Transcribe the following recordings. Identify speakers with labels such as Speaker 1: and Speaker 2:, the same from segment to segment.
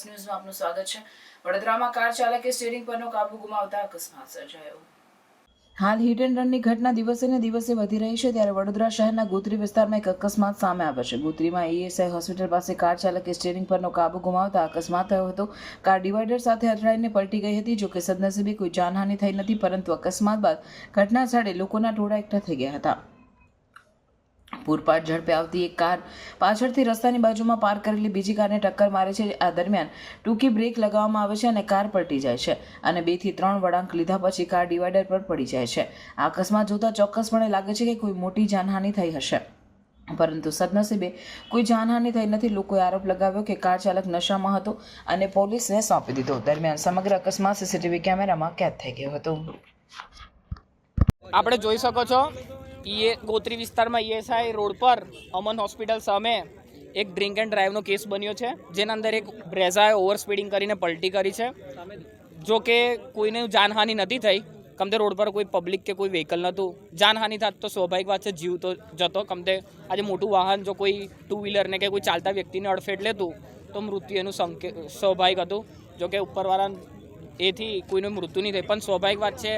Speaker 1: Plus ન્યૂઝમાં આપનું સ્વાગત છે. વડોદરામાં કાર ચાલકે સ્ટીયરિંગ પરનો કાબુ ગુમાવતા અકસ્માત સર્જાયો. હાલ હિટ એન્ડ રનની ઘટના દિવસે ને દિવસે વધી રહી છે ત્યારે વડોદરા શહેરના ગોત્રી વિસ્તારમાં એક અકસ્માત સામે આવ્યો છે. ગોત્રીમાં ઈએસઆઈ હોસ્પિટલ પાસે કાર ચાલકે સ્ટીરિંગ પરનો કાબુ ગુમાવતા અકસ્માત થયો હતો. કાર ડિવાઈડર સાથે અથડાઈને પલટી ગઈ હતી જોકે સદનસીબે કોઈ જાનહાનિ થઈ નથી, પરંતુ અકસ્માત બાદ ઘટના સ્થળે લોકોના ટોળા એકઠા થઈ ગયા હતા. પૂરપાટ ઝડપે આવતી એક કાર પાછળથી રસ્તાની બાજુમાં પાર્ક કરેલી બીજી કારને ટક્કર મારે છે. આ દરમિયાન ટૂંકી બ્રેક લગાવવામાં આવે છે અને કાર પલટી જાય છે અને બેથી ત્રણ વળાંક લીધા પછી કાર ડિવાઈડર પર પડી જાય છે. આ અકસ્માત જોતા ચોક્કસપણે લાગે છે કે કોઈ મોટી જાનહાનિ થઈ હશે. પરંતુ સદનસીબે કોઈ જાનહાનિ થઈ નથી. લોકોએ આરોપ લગાવ્યો કે કાર ચાલક નશામાં હતો અને પોલીસને સોંપી દીધો. દરમિયાન સમગ્ર અકસ્માત સીસીટીવી કેમેરામાં કેદ થઈ ગયો હતો.
Speaker 2: આપણે જોઈ શકો છો ઈએ ગોત્રી વિસ્તારમાં ઈએસઆઈ રોડ પર અમન હોસ્પિટલ સામે એક ડ્રિંક એન્ડ ડ્રાઈવનો કેસ બન્યો છે, જેના અંદર એક બ્રેઝાએ ઓવર સ્પીડિંગ કરીને પલટી કરી છે. જો કે કોઈને જાનહાનિ નથી થઈ કમતે રોડ પર કોઈ પબ્લિક કે કોઈ વ્હીકલ નહોતું. જાનહાનિ થાત તો સ્વાભાવિક વાત છે, જીવ તો જતો. કમતે આજે મોટું વાહન જો કોઈ ટુ વ્હીલરને કે કોઈ ચાલતા વ્યક્તિને અડફેટ લેતું, તો મૃત્યુ એનું સંકે, સ્વાભાવિક હતું. જો કે ઉપરવાળા એથી કોઈનું મૃત્યુ નહીં થાય. પણ સ્વાભાવિક વાત છે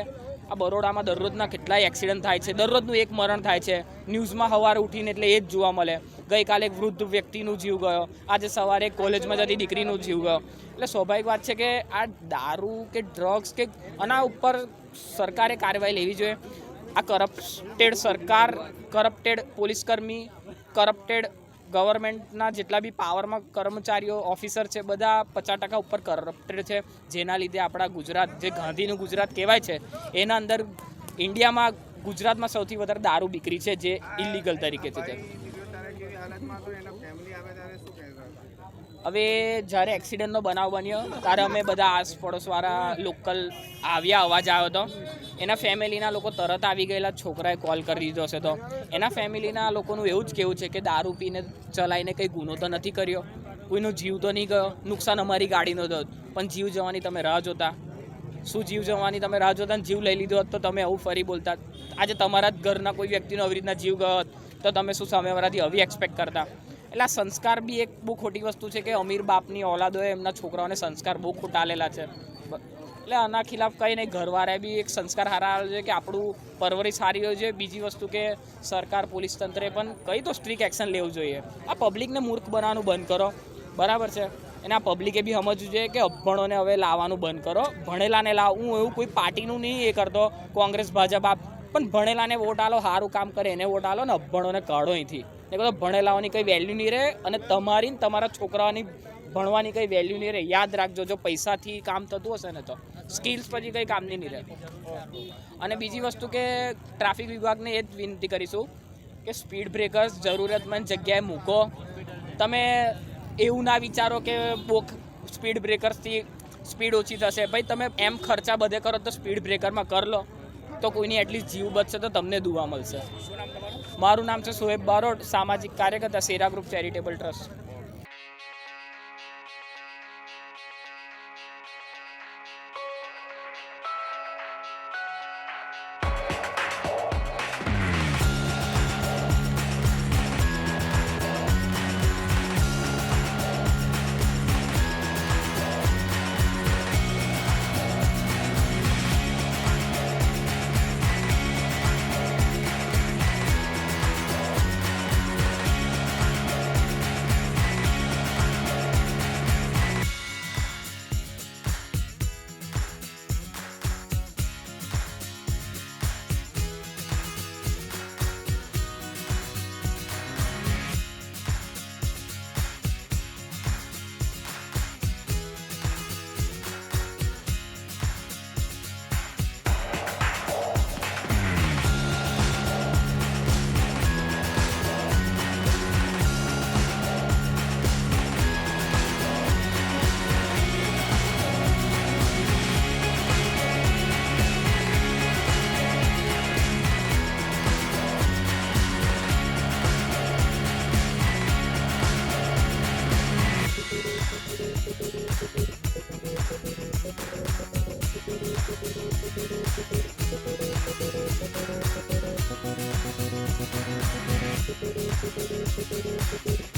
Speaker 2: આ બરોડામાં દરરોજના કેટલાય એક્સિડન્ટ થાય છે. દરરોજનું એક મરણ થાય છે. ન્યૂઝમાં સવારે ઉઠીને એટલે એ જ જોવા મળે. ગઈકાલે એક વૃદ્ધ વ્યક્તિનું જીવ ગયો. આજે સવારે કોલેજમાં જતી દીકરીનું જીવ ગયો. એટલે સ્વાભાવિક વાત છે કે આ દારૂ કે ડ્રગ્સ કે આના ઉપર સરકારે કાર્યવાહી લેવી જોઈએ. આ કરપ્ટેડ સરકાર કરપ્ટેડ પોલીસકર્મી કરપ્ટેડ ગવર્મેન્ટના જેટલા બી પાવરમાં કર્મચારીઓ, ઓફિસર છે, બધા પચાસ ટકા ઉપર કરપ્ટેડ છે. જેના લીધે આપણા ગુજરાત, જે ગાંધીનું ગુજરાત કહેવાય છે, એના અંદર ઇન્ડિયામાં ગુજરાતમાં સૌથી વધારે દારૂ બીકરી છે, જે ઇલીગલ તરીકે છે હવે જ્યારે એક્સિડન્ટનો બનાવ બન્યો, ત્યારે અમે બધા આસ પડોશવાળા લોકલ આવ્યા, અવાજ આવ્યો હતો. એના ફેમિલીના લોકો તરત આવી ગયેલા, છોકરાએ કોલ કરી દીધો હશે તો. એના ફેમિલીના લોકોનું એવું જ કેવું છે કે દારૂ પીને ચલાવીને કંઈ ગુનો તો નથી કર્યો. કોઈનો જીવ તો નહીં ગયો. નુકસાન અમારી ગાડીનો હતો પણ જીવ જવાની તમે રાહ જોતા. શું જીવ જવાની તમે રાહ જોતા? જીવ લઈ લીધો હોત તો તમે આવું ફરી બોલતા. આજે તમારા જ ઘરના કોઈ વ્યક્તિનો આવી રીતના જીવ ગયો હોત. તો તમે શું સામેવાળાથી આવી એક્સપેક્ટ કરતા? એટલે આ સંસ્કાર બી એક બહુ ખોટી વસ્તુ છે કે અમીર બાપની ઓલાદોએ એમના છોકરાઓને સંસ્કાર બહુ ખોટા છે. એટલે આના ખિલાફ કંઈ નહીં, ઘરવાળાએ બી એક સંસ્કાર સારા આવે છે કે આપણું પરવરિશ સારી હોય છે. બીજી વસ્તુ કે સરકાર, પોલીસ તંત્રે પણ કંઈ તો સ્ટ્રિક એક્શન લેવું જોઈએ. આ પબ્લિકને મૂર્ખ બનાવવાનું બંધ કરો. બરાબર છે? અને આ પબ્લિકે બી સમજવું જોઈએ કે અભણોને હવે લાવવાનું બંધ કરો. ભણેલાને લાવ. હું એવું કોઈ પાર્ટીનું નહીં એ કરતો. કોંગ્રેસ, ભાજપ, આપ પણ ભણેલાને વોટ આલો સારું કામ કરે, એને વોટ આલો ને અભણોને કાઢો અહીંથી. એ કહો, ભણેલાઓની કંઈ વેલ્યુ નહીં રહે અને તમારી તમારા છોકરાઓની ભણવાની કંઈ વેલ્યુ નહીં રહે યાદ રાખજો, જો પૈસાથી કામ થતું હશે ને તો. સ્કિલ્સ પછી કંઈ કામની નહીં રહે અને બીજી વસ્તુ કે ટ્રાફિક વિભાગને એ જ વિનંતી કરીશું કે સ્પીડ બ્રેકર્સ જરૂરતમંદ જગ્યાએ મૂકો. તમે એવું ના વિચારો કે બોક સ્પીડ બ્રેકર્સથી સ્પીડ ઓછી થશે. ભાઈ, તમે એમ ખર્ચા બધે કરો તો સ્પીડ બ્રેકરમાં કર લો. તો કોઈની એટલીસ્ટ જીવ બચશે તો તમને દુવા મળશે. મારું નામ છે સોએબ બારોટ, સામાજિક કાર્યકર્તા Sera group charitable trust. Thank